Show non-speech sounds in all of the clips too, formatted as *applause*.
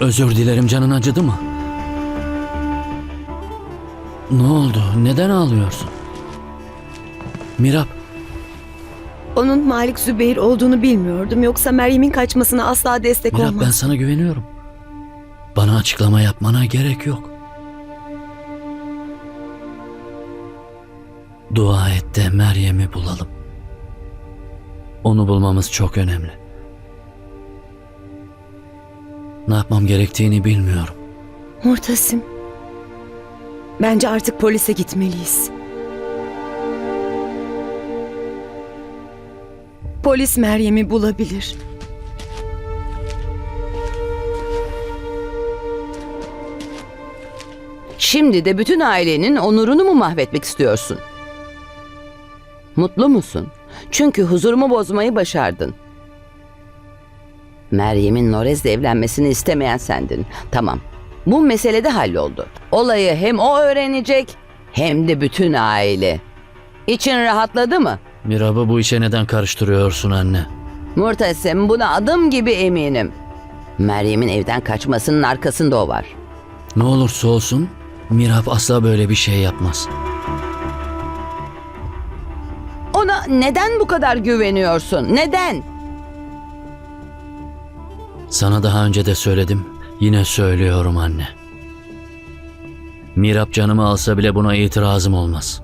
Özür dilerim canın acıdı mı? Ne oldu? Neden ağlıyorsun? Mirap, Onun Malik Zübeyir olduğunu bilmiyordum. Yoksa Meryem'in kaçmasına asla destek Mirap olmaz. ben sana güveniyorum. Bana açıklama yapmana gerek yok. Dua et de Meryem'i bulalım. Onu bulmamız çok önemli. Ne yapmam gerektiğini bilmiyorum. Murtasim. Bence artık polise gitmeliyiz. Polis Meryem'i bulabilir. Şimdi de bütün ailenin onurunu mu mahvetmek istiyorsun? Mutlu musun? Çünkü huzurumu bozmayı başardın. Meryem'in Norez'le evlenmesini istemeyen sendin. Tamam. Bu mesele de halloldu. Olayı hem o öğrenecek hem de bütün aile. İçin rahatladı mı? Mirab'ı bu işe neden karıştırıyorsun anne? Murtasim buna adım gibi eminim. Meryem'in evden kaçmasının arkasında o var. Ne olursa olsun Mirab asla böyle bir şey yapmaz. Ona neden bu kadar güveniyorsun? Neden? Sana daha önce de söyledim. Yine söylüyorum anne. Mirap canımı alsa bile buna itirazım olmaz.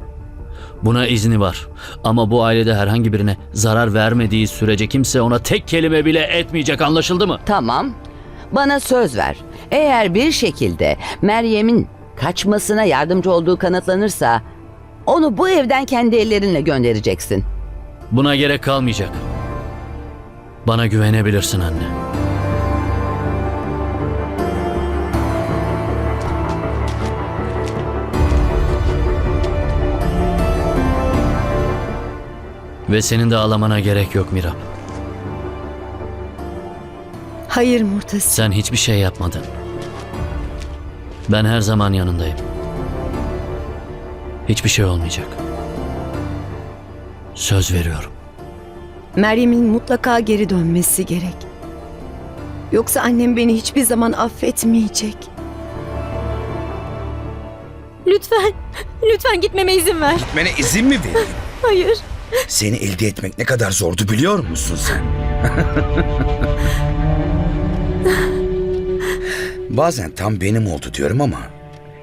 Buna izni var. Ama bu ailede herhangi birine zarar vermediği sürece kimse ona tek kelime bile etmeyecek anlaşıldı mı? Tamam. Bana söz ver. Eğer bir şekilde Meryem'in kaçmasına yardımcı olduğu kanıtlanırsa onu bu evden kendi ellerinle göndereceksin. Buna gerek kalmayacak. Bana güvenebilirsin anne. Ve senin de ağlamana gerek yok Mirap. Hayır Murtasim. Sen hiçbir şey yapmadın. Ben her zaman yanındayım. Hiçbir şey olmayacak. Söz veriyorum. Meryem'in mutlaka geri dönmesi gerek. Yoksa annem beni hiçbir zaman affetmeyecek. Lütfen, lütfen gitmeme izin ver. Gitmene izin mi vereyim? Hayır. Seni elde etmek ne kadar zordu biliyor musun sen? *laughs* Bazen tam benim oldu diyorum ama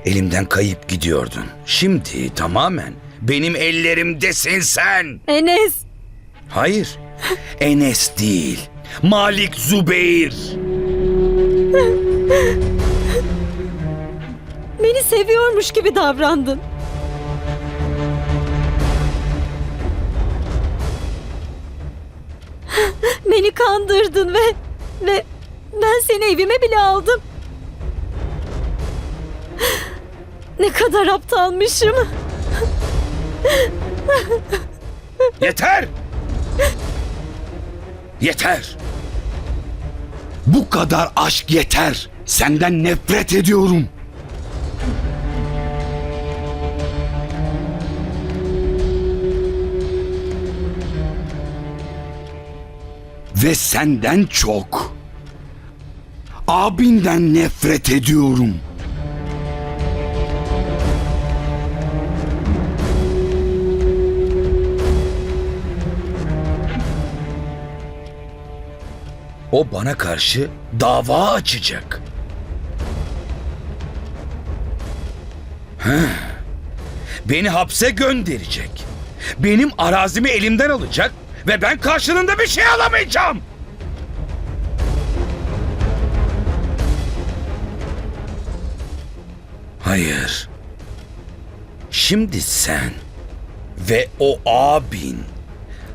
elimden kayıp gidiyordun. Şimdi tamamen benim ellerimdesin sen. Enes, Hayır. Enes değil. Malik Zubeyir. beni seviyormuş gibi davrandın. Kandırdın ve ve ben seni evime bile aldım. Ne kadar aptalmışım. Yeter! Yeter! Bu kadar aşk yeter. Senden nefret ediyorum. Ve senden çok abinden nefret ediyorum. O bana karşı dava açacak. Heh. Beni hapse gönderecek. Benim arazimi elimden alacak ve ben karşılığında bir şey alamayacağım. Hayır. Şimdi sen ve o abin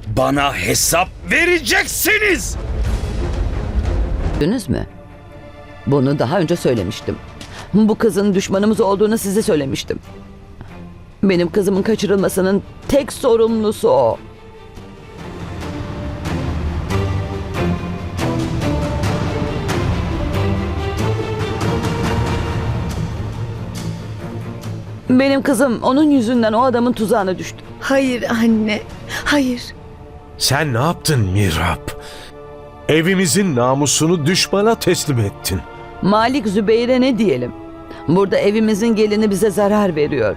bana hesap vereceksiniz. Gördünüz mü? Bunu daha önce söylemiştim. Bu kızın düşmanımız olduğunu size söylemiştim. Benim kızımın kaçırılmasının tek sorumlusu o. Benim kızım onun yüzünden o adamın tuzağına düştü. Hayır anne. Hayır. Sen ne yaptın Mirap? Evimizin namusunu düşmana teslim ettin. Malik Zübeyir'e ne diyelim? Burada evimizin gelini bize zarar veriyor.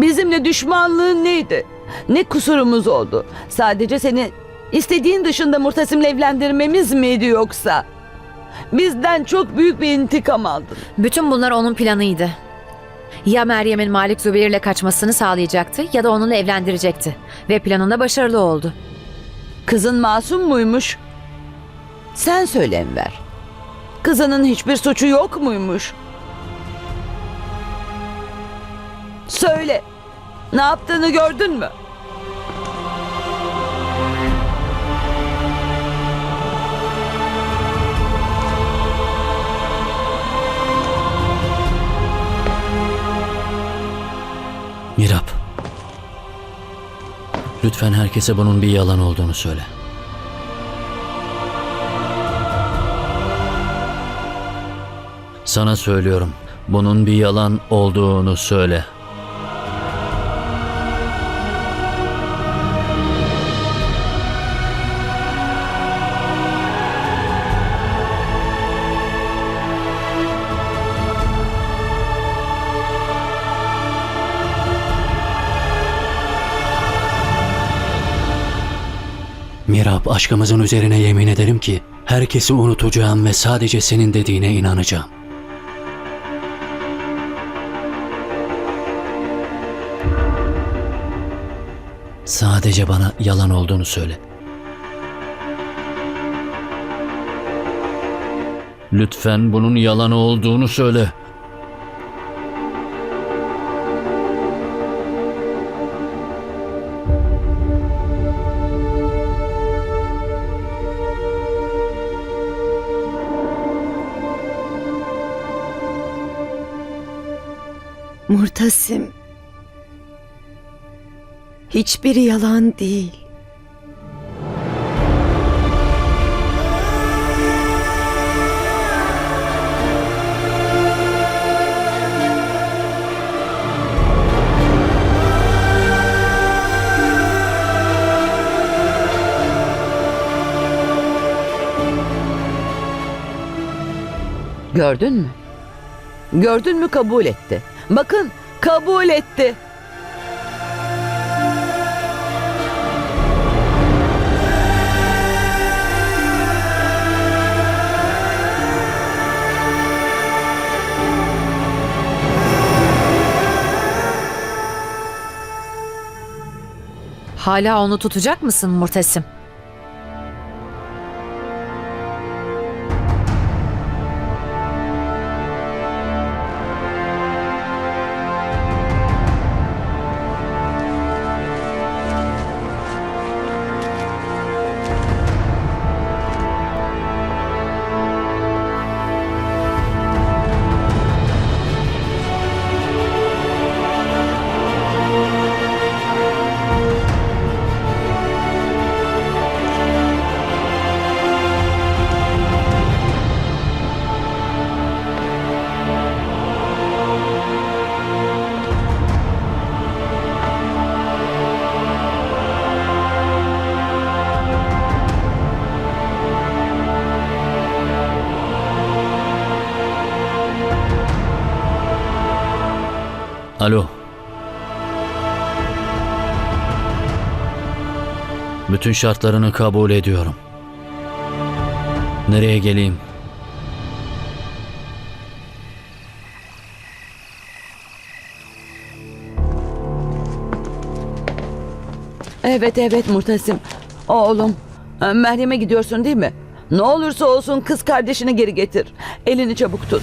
Bizimle düşmanlığın neydi? Ne kusurumuz oldu? Sadece seni istediğin dışında Murtasim'le evlendirmemiz miydi yoksa? Bizden çok büyük bir intikam aldın. Bütün bunlar onun planıydı. Ya Meryem'in Malik Zübeyir'le kaçmasını sağlayacaktı ya da onunla evlendirecekti. Ve planında başarılı oldu. Kızın masum muymuş? Sen söyle Enver. Kızının hiçbir suçu yok muymuş? Söyle. Ne yaptığını gördün mü? Mirap. Lütfen herkese bunun bir yalan olduğunu söyle. Sana söylüyorum. Bunun bir yalan olduğunu söyle. Mirab aşkımızın üzerine yemin ederim ki herkesi unutacağım ve sadece senin dediğine inanacağım. Sadece bana yalan olduğunu söyle. Lütfen bunun yalan olduğunu söyle. Murtasim. Hiçbiri yalan değil. Gördün mü? Gördün mü kabul etti. Bakın kabul etti. Hala onu tutacak mısın Murtasim? Alo. Bütün şartlarını kabul ediyorum. Nereye geleyim? Evet evet Murtasim. Oğlum e, Meryem'e gidiyorsun değil mi? Ne olursa olsun kız kardeşini geri getir. Elini çabuk tut.